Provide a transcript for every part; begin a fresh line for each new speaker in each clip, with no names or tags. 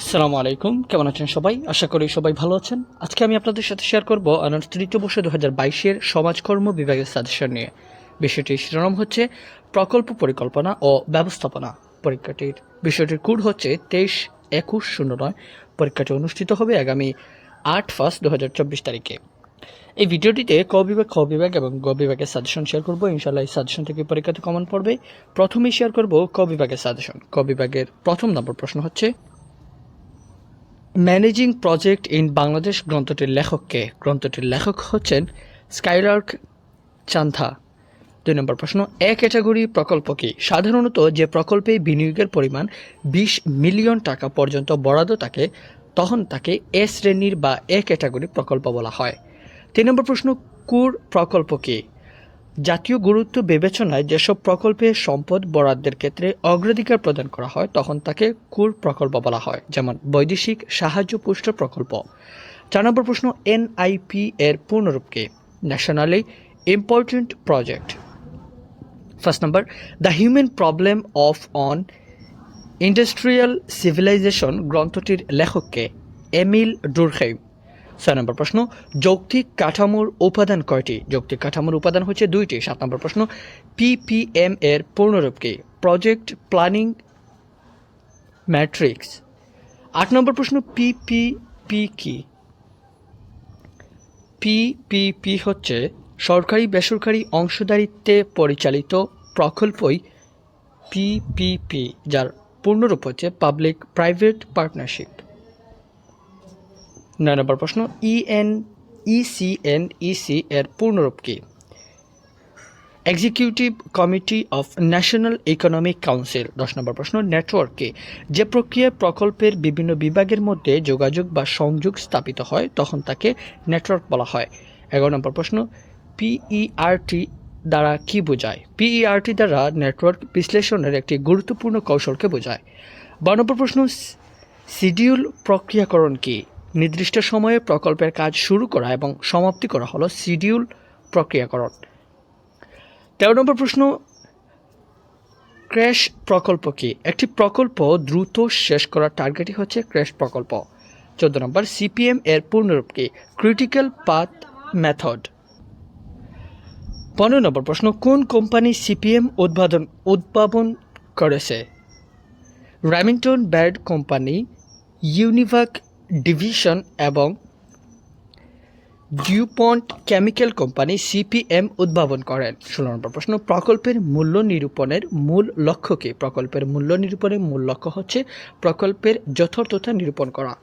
আসসালামু আলাইকুম। কেমন আছেন সবাই? আশা করি সবাই ভালো আছেন। আজকে আমি আপনাদের সাথে শেয়ার করব অনার্স তৃতীয় বর্ষ দু হাজার বাইশের সমাজকর্ম বিভাগের সাজেশন নিয়ে। বিষয়টির শিরোনাম হচ্ছে প্রকল্প পরিকল্পনা ও ব্যবস্থাপনা পরীক্ষাটির। বিষয়টির কোড হচ্ছে তেইশ একুশ শূন্য নয়। পরীক্ষাটি অনুষ্ঠিত হবে আগামী আট ফার্স্ট দু হাজার চব্বিশ তারিখে। এই ভিডিওটিতে ক বিভাগ, খ বিভাগ এবং গ বিভাগের সাজেশন শেয়ার করব। ইনশাল্লাহ এই সাজেশন থেকে পরীক্ষাতে কমন পড়বে। প্রথমেই শেয়ার করব ক বিভাগের সাজেশন ক বিভাগের প্রথম নম্বর প্রশ্ন হচ্ছে ম্যানেজিং প্রজেক্ট ইন বাংলাদেশ গ্রন্থটির লেখককে। গ্রন্থটির লেখক হচ্ছেন স্কাইলার্ক চান্থা দুই নম্বর প্রশ্ন, এ ক্যাটাগরি প্রকল্প কি? সাধারণত যে প্রকল্পে বিনিয়োগের পরিমাণ বিশ মিলিয়ন টাকা পর্যন্ত বরাদ্দ থাকে তখন তাকে এ শ্রেণির বা এ ক্যাটাগরি প্রকল্প বলা হয়। তিন নম্বর প্রশ্ন, কুর প্রকল্প কি? জাতীয় গুরুত্ব বিবেচনায় যেসব প্রকল্পে সম্পদ বরাদ্দের ক্ষেত্রে অগ্রাধিকার প্রদান করা হয়, তখন তাকে কুর প্রকল্প বলা হয়, যেমন বৈদেশিক সাহায্য পুষ্ট প্রকল্প। চার নম্বর প্রশ্ন, এনআইপি এর পূর্ণরূপকে nationally important project first number the human problem of an industrial civilisation গ্রন্থটির লেখককে এমিল ডুরখেইম। ছয় নম্বর প্রশ্ন, যৌক্তিক কাঠামোর উপাদান কয়টি? যৌক্তিক কাঠামোর উপাদান হচ্ছে দুইটি। সাত নম্বর প্রশ্ন পিপিএম এর পূর্ণরূপ কি? প্রজেক্ট প্ল্যানিং ম্যাট্রিক্স আট নম্বর প্রশ্ন পিপিপি কি? পিপিপি হচ্ছে সরকারি বেসরকারি অংশদারিত্বে পরিচালিত প্রকল্পই পিপিপি যার পূর্ণরূপ হচ্ছে পাবলিক প্রাইভেট পার্টনারশিপ নয় নম্বর প্রশ্ন E ইএন ইসিএন ইসি এর পূর্ণরূপ কি? Executive committee of national economic council দশ নম্বর প্রশ্ন নেটওয়ার্ক কি? যে প্রক্রিয়ায় প্রকল্পের বিভিন্ন বিভাগের মধ্যে যোগাযোগ বা সংযোগ স্থাপিত হয়, তখন তাকে নেটওয়ার্ক বলা হয়। এগারো নম্বর প্রশ্ন পিইআরটি দ্বারা কি বোঝায়? পিইআরটি দ্বারা নেটওয়ার্ক বিশ্লেষণের একটি গুরুত্বপূর্ণ কৌশলকে বোঝায়। বারো নম্বর প্রশ্ন শিডিউল প্রক্রিয়াকরণ কি? নির্দিষ্ট সময়ে প্রকল্পের কাজ শুরু করা এবং সমাপ্তি করা হলো শিডিউল প্রক্রিয়াকরণ। তেরো নম্বর প্রশ্ন, ক্র্যাশ প্রকল্প কি? একটি প্রকল্প দ্রুত শেষ করার টার্গেটই হচ্ছে ক্র্যাশ প্রকল্প। চোদ্দ নম্বর, সিপিএম এর পূর্ণরূপ কি? ক্রিটিক্যাল পাথ মেথড পনেরো নম্বর প্রশ্ন, কোন কোম্পানি সিপিএম উদ্ভাবন উদ্ভাবন করেছে? র্যামিংটন ব্যাড কোম্পানি ইউনিভাক ডিভিশন এবং ডিউপন্ট কেমিক্যাল কোম্পানি সিপিএম উদ্ভাবন করেন। ষোলো নম্বর প্রশ্ন, প্রকল্পের মূল্য নিরূপণের মূল লক্ষ্য কি? প্রকল্পের মূল্য নিরূপণের মূল লক্ষ্য হচ্ছে প্রকল্পের যথার্থতা নিরূপণ করা।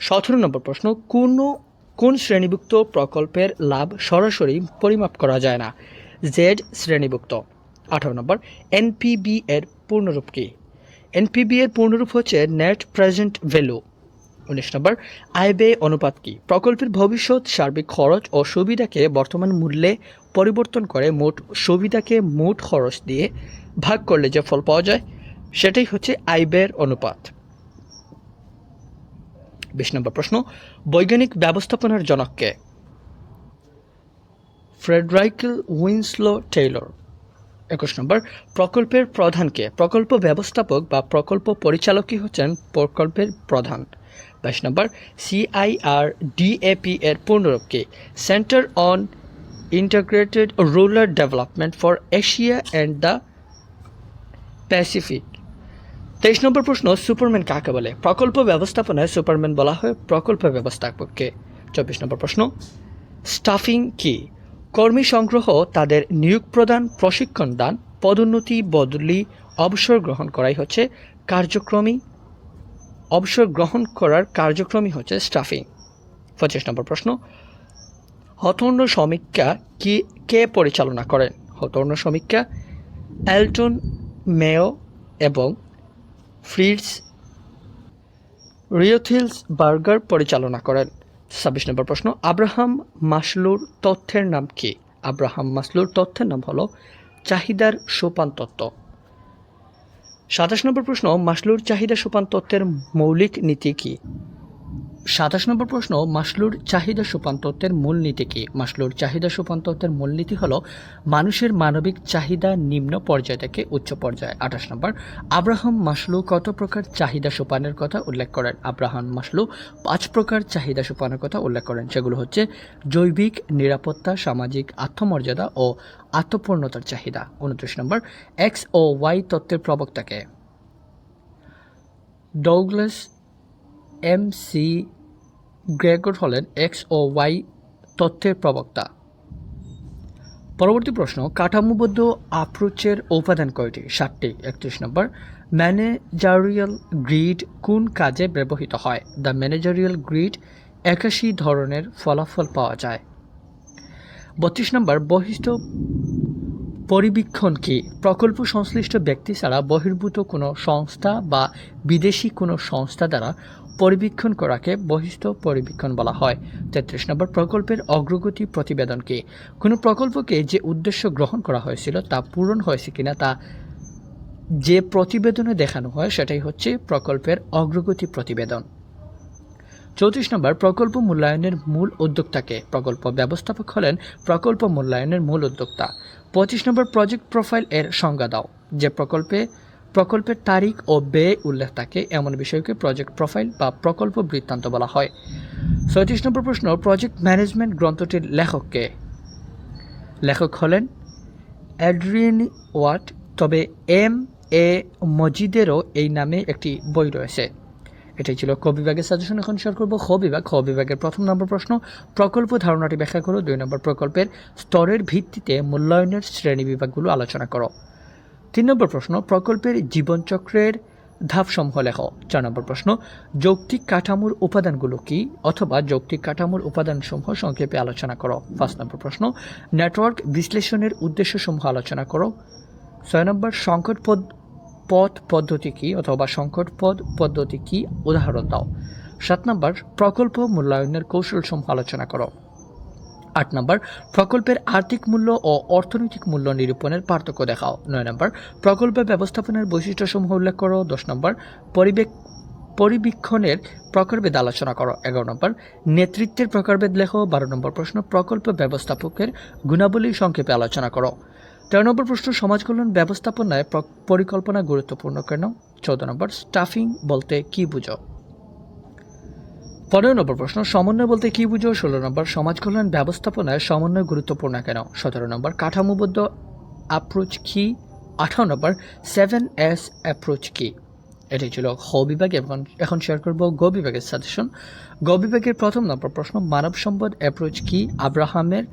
সতেরো নম্বর প্রশ্ন, কোন কোন শ্রেণীভুক্ত প্রকল্পের লাভ সরাসরি পরিমাপ করা যায় না? জেড শ্রেণীভুক্ত। আঠারো নম্বর এনপিবি এর পূর্ণরূপ কী? এনপিবি এর পূর্ণরূপ হচ্ছে নেট প্রেজেন্ট ভ্যালু উনিশ নম্বর আয় ব্যয় অনুপাত কি? প্রকল্পের ভবিষ্যৎ, সার্বিক খরচ ও সুবিধাকে বর্তমান মূল্যে পরিবর্তন করে মোট সুবিধাকে মোট খরচ দিয়ে ভাগ করলে যে ফল পাওয়া যায়, সেটাই হচ্ছে আয় ব্যয়ের অনুপাত। বিশ নম্বর প্রশ্ন, বৈজ্ঞানিক ব্যবস্থাপনার জনককে ফ্রেডরাইকেল উইন্সলো টেইলর। একুশ নম্বর, প্রকল্পের প্রধানকে, প্রকল্প ব্যবস্থাপক বা প্রকল্প পরিচালকই হচ্ছেন প্রকল্পের প্রধান। বাইশ নম্বর সিআইআর ডিএপি এর পূর্ণরূপ কি centre on integrated rural development for Asia and the Pacific তেইশ নম্বর প্রশ্ন, সুপারম্যান কাকে বলে? প্রকল্প ব্যবস্থাপনায় সুপারম্যান বলা হয় প্রকল্প ব্যবস্থাপককে। চব্বিশ নম্বর প্রশ্ন, স্টাফিং কি? কর্মী সংগ্রহ, তাদের নিয়োগ প্রদান, প্রশিক্ষণ দান, পদোন্নতি, বদলি, অবসর গ্রহণ করাই হচ্ছে কার্যক্রমী। অবসর গ্রহণ করার কার্যক্রমই হচ্ছে স্টাফিং পঁচিশ নম্বর প্রশ্ন হতর্ণ সমীক্ষা কি, কে পরিচালনা করেন? হতর্ণ সমীক্ষা এলটন মেয় এবং ফ্রিডস রিওথিলস বার্গার পরিচালনা করেন। ছাব্বিশ নম্বর প্রশ্ন, আব্রাহাম মাসলুর তথ্যের নাম কি? আব্রাহাম মাসলুর তথ্যের নাম হলো চাহিদার সোপান তত্ত্ব। সাতাশ নম্বর প্রশ্ন, মাসলুর চাহিদা সোপান তত্ত্বের মৌলিক নীতি কি? সাতাশ নম্বর প্রশ্ন, মাসলুর চাহিদা সুপান্তত্বের মূলনীতি কি? মাসলুর চাহিদা সুপান্তত্বের মূলনীতি হল মানুষের মানবিক চাহিদা নিম্ন পর্যায় থেকে উচ্চ পর্যায়ে। আঠাশ নম্বর, আব্রাহাম মাসলু কত প্রকার চাহিদা সুপানের কথা উল্লেখ করেন? আব্রাহাম মাসলু পাঁচ প্রকার চাহিদা সুপানের কথা উল্লেখ করেন, সেগুলো হচ্ছে জৈবিক নিরাপত্তা, সামাজিক আত্মমর্যাদা ও আত্মপূর্ণতার চাহিদা। উনত্রিশ নম্বর, এক্স ও ওয়াই তত্ত্বের প্রবক্তাকে ডৌগলাস এম সি গ্রেগর হলেন এক্স ও ওয়াই তথ্যের প্রবক্তা। পরবর্তী প্রশ্ন, কাঠামোবদ্ধ অ্যাপ্রোচের উপাদান কয়টি? সাতটি, একত্রিশ নম্বর ম্যানেজারিয়াল গ্রিড কোন কাজে ব্যবহৃত হয়? দ্য ম্যানেজারিয়াল গ্রিড একাশি ধরনের ফলাফল পাওয়া যায়। বত্রিশ নম্বর বহিষ্ঠ পরিবীক্ষণ কি? প্রকল্প সংশ্লিষ্ট ব্যক্তি ছাড়া বহির্ভূত কোনো সংস্থা বা বিদেশি কোনো সংস্থা দ্বারা পরিবীক্ষণ করাকে বহিষ্ঠ পরিবীক্ষণ বলা হয়। তেত্রিশ নম্বর, প্রকল্পের অগ্রগতি প্রতিবেদন কি? কোনো প্রকল্পকে যে উদ্দেশ্য গ্রহণ করা হয়েছিল তা পূরণ হয়েছে কিনা তা যে প্রতিবেদনে দেখানো হয় সেটাই হচ্ছে প্রকল্পের অগ্রগতি প্রতিবেদন। চৌত্রিশ নম্বর, প্রকল্প মূল্যায়নের মূল উদ্যোক্তাকে? প্রকল্প ব্যবস্থাপক হলেন প্রকল্প মূল্যায়নের মূল উদ্যোক্তা। পঁচিশ নম্বর প্রজেক্ট প্রোফাইল এর সংজ্ঞা দাও, যে প্রকল্পে, প্রকল্পের তারিখ ও ব্যয় উল্লেখ থাকে এমন বিষয়কে প্রজেক্ট প্রোফাইল বা প্রকল্প বৃত্তান্ত বলা হয়। ছয়ত্রিশ নম্বর প্রশ্ন প্রজেক্ট ম্যানেজমেন্ট গ্রন্থটির লেখককে লেখক হলেন অ্যাড্রিয়ান ওয়াট, তবে এম এ মজিদেরও এই নামে একটি বই রয়েছে। এটাই ছিল ক বিভাগের সাজেশন এখন শেয়ার করব খ বিভাগ। খ বিভাগের প্রথম নম্বর প্রশ্ন, প্রকল্প ধারণাটি ব্যাখ্যা করো। দুই নম্বর প্রকল্পের স্তরের ভিত্তিতে মূল্যায়নের শ্রেণি বিভাগগুলো আলোচনা করো। তিন নম্বর প্রশ্ন, প্রকল্পের জীবনচক্রের ধাপসমূহ লেখ। চার নম্বর প্রশ্ন, যৌক্তিক কাঠামোর উপাদানগুলো কি অথবা যৌক্তিক কাঠামোর উপাদানসমূহ সংক্ষেপে আলোচনা করো। পাঁচ নম্বর প্রশ্ন নেটওয়ার্ক বিশ্লেষণের উদ্দেশ্যসমূহ আলোচনা করো। ছয় নম্বর, সংকট পদ পদ্ধতি কি অথবা সংকট পদ পদ্ধতি কি? উদাহরণ দাও। সাত নম্বর, প্রকল্প মূল্যায়নের কৌশলসমূহ আলোচনা করো। আট নম্বর, প্রকল্পের আর্থিক মূল্য ও অর্থনৈতিক মূল্য নিরূপণের পার্থক্য দেখাও। নয় নম্বর, প্রকল্প ব্যবস্থাপনার বৈশিষ্ট্যসমূহ উল্লেখ করো। দশ নম্বর, পরিবেক, পরিবীক্ষণের প্রকারভেদ আলোচনা করো। এগারো নম্বর, নেতৃত্বের প্রকারভেদ লেখো। বারো নম্বর প্রশ্ন, প্রকল্প ব্যবস্থাপকের গুণাবলী সংক্ষেপে আলোচনা করো। তেরো নম্বর প্রশ্ন, সমাজ কল্যাণ ব্যবস্থাপনায় পরিকল্পনা গুরুত্বপূর্ণ কেন? চৌদ্দ নম্বর স্টাফিং বলতে কি বুঝো? পনেরো নম্বর প্রশ্ন, সমন্বয় বলতে কি বুঝো? ষোলো নম্বর, সমাজ কল্যাণ ব্যবস্থাপনায় সমন্বয় গুরুত্বপূর্ণ কেন? সতেরো নম্বর, কাঠামোবদ্ধ অ্যাপ্রোচ কি? আঠারো নম্বর সেভেন এস অ্যাপ্রোচ কি? এটি ছিল হ বিভাগ এবং এখন শেয়ার করব গ বিভাগের সাজেশন গ বিভাগের প্রথম নম্বর প্রশ্ন, মানব সম্পদ অ্যাপ্রোচ কি? আব্রাহামের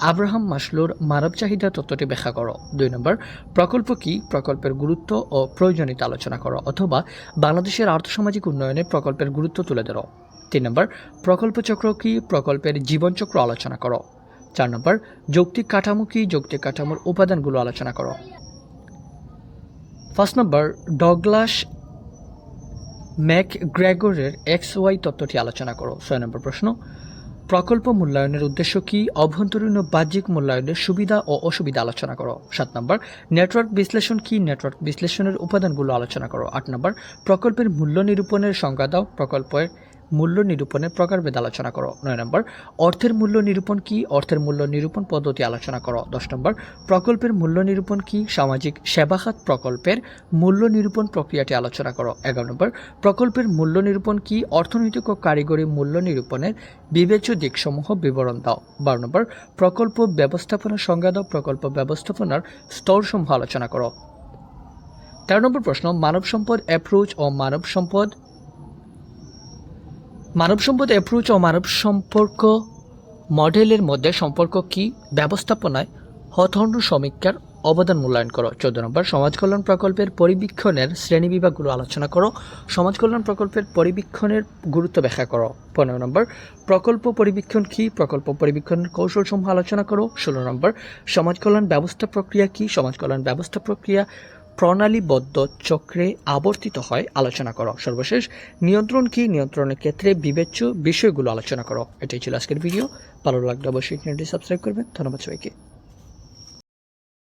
আব্রাহাম মাসলুর মানব চাহিদা তত্ত্বটি ব্যাখ্যা করো। দুই নম্বর, প্রকল্প কি? প্রকল্পের গুরুত্ব ও প্রয়োজনীয়তা আলোচনা করো অথবা বাংলাদেশের আর্থসামাজিক উন্নয়নে প্রকল্পের গুরুত্ব তুলে ধরো। তিন নম্বর, প্রকল্প চক্র কি? প্রকল্পের জীবনচক্র আলোচনা করো। চার নম্বর, যৌক্তিক কাঠামো কি? যৌক্তিক কাঠামোর উপাদানগুলো আলোচনা করো। ফার্স্ট নম্বর, ডগলাস ম্যাক গ্রেগরের এক্স ওয়াই তত্ত্বটি আলোচনা করো। ছয় নম্বর প্রশ্ন প্রকল্প মূল্যায়নের উদ্দেশ্য কি? অভ্যন্তরীণ ও বাহ্যিক মূল্যায়নের সুবিধা ও অসুবিধা আলোচনা করো। সাত নম্বর, নেটওয়ার্ক বিশ্লেষণ কি? নেটওয়ার্ক বিশ্লেষণের উপাদানগুলো আলোচনা করো। আট নম্বর, প্রকল্পের মূল্য নিরূপণের সংজ্ঞা দাও। প্রকল্পের মূল্য নিরূপণের প্রকারভেদ আলোচনা করো। নয় নম্বর, অর্থের মূল্য নিরূপণ কি? অর্থের মূল্য নিরূপণ পদ্ধতি আলোচনা করো। দশ নম্বর, প্রকল্পের মূল্য নিরূপণ কি? সামাজিক সেবাখাত প্রকল্পের মূল্য নিরূপণ প্রক্রিয়াটি আলোচনা করো। এগারো নম্বর, প্রকল্পের মূল্য নিরূপণ কি? অর্থনৈতিক ও কারিগরি মূল্য নিরূপণের বিবেচ্য দিকসমূহ বিবরণ দাও। বারো নম্বর, প্রকল্প ব্যবস্থাপনা সংজ্ঞা দাও। প্রকল্প ব্যবস্থাপনার স্তরসমূহ আলোচনা করো। তেরো নম্বর প্রশ্ন, মানব সম্পদ অ্যাপ্রোচ ও মানব সম্পদ মানব সম্পদ অ্যাপ্রোচ ও মানব সম্পর্ক মডেলের মধ্যে সম্পর্ক কি, ব্যবস্থাপনায় হথর্ণ সমীক্ষার অবদান মূল্যায়ন করো। চোদ্দ নম্বর, সমাজ কল্যাণ প্রকল্পের পরিবীক্ষণের শ্রেণীবিভাগগুলো আলোচনা করো। সমাজ কল্যাণ প্রকল্পের পরিবীক্ষণের গুরুত্ব ব্যাখ্যা করো। পনেরো নম্বর, প্রকল্প পরিবীক্ষণ কি? প্রকল্প পরিবীক্ষণের কৌশলসমূহ আলোচনা করো। ষোলো নম্বর, সমাজ কল্যাণ ব্যবস্থা প্রক্রিয়া কি? সমাজ কল্যাণ ব্যবস্থা প্রক্রিয়া প্রণালীবদ্ধ চক্রে আবর্তিত হয়, আলোচনা করো। সর্বশেষ, নিয়ন্ত্রণ কি? নিয়ন্ত্রণের ক্ষেত্রে বিবেচ্য বিষয়গুলো আলোচনা করো। এটাই ছিল আজকের ভিডিও। ভালো লাগলে অবশ্যই সাবস্ক্রাইব করবেন। ধন্যবাদ সবাইকে।